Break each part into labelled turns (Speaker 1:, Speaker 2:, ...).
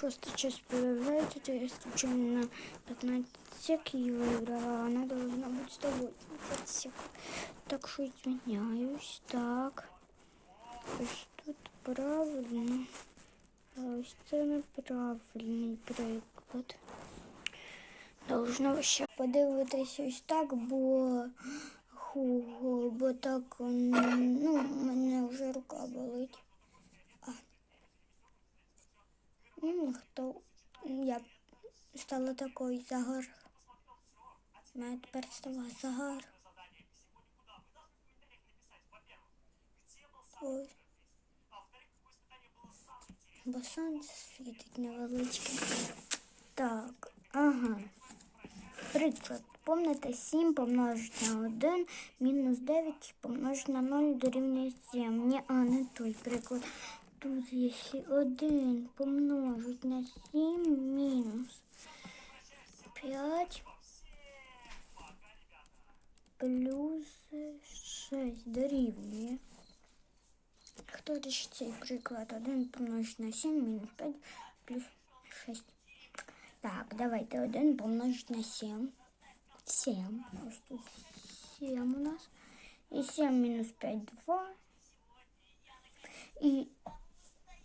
Speaker 1: шостая часть появляется, то есть включаем на 15 сек и выиграла. Она должна быть 180 сек. Так что изменяюсь. Так. То есть тут правильно. Ось це неправильний приклад. Должна ще подивитися ось так, бо бо так ну, мене вже рука болить. то я стала такою загар. У тепер стала загар. Ой. Бо сонце світить невеличке. Так, ага. Приклад. Помните 7 помножить на 1, мінус 9 помножить на 0 дорівнює 7. Ні, а не той приклад. тут если один помножить на 7 минус 5 плюс 6 дорівнює. кто решит цей приклад? 1 помножить на 7 минус 5 плюс 6. Так, давайте 1 помножить на 7. 7. 7 у нас. И 7 минус 5, 2. И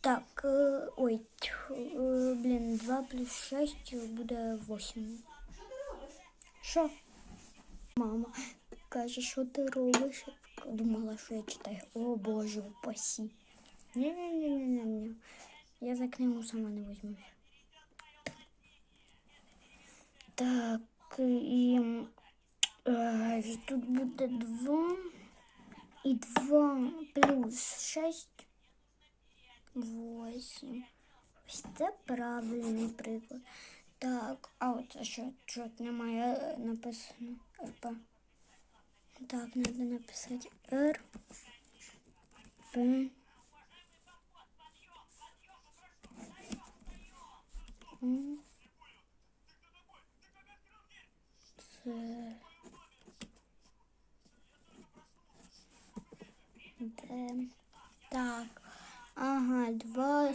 Speaker 1: так, э, ой, э, блин, 2 плюс 6 э, будет 8. Що? Мама кажешь, что ты робиш? Думала, что я читаю. О боже, упаси! Не, не, не, не, не, Я за книгу сама не возьму. Так, і а, тут будет 2 и 2 плюс 6. 8. це правильний приклад. Так, а оце що? Що немає е, написано РП. Так, треба написати РП.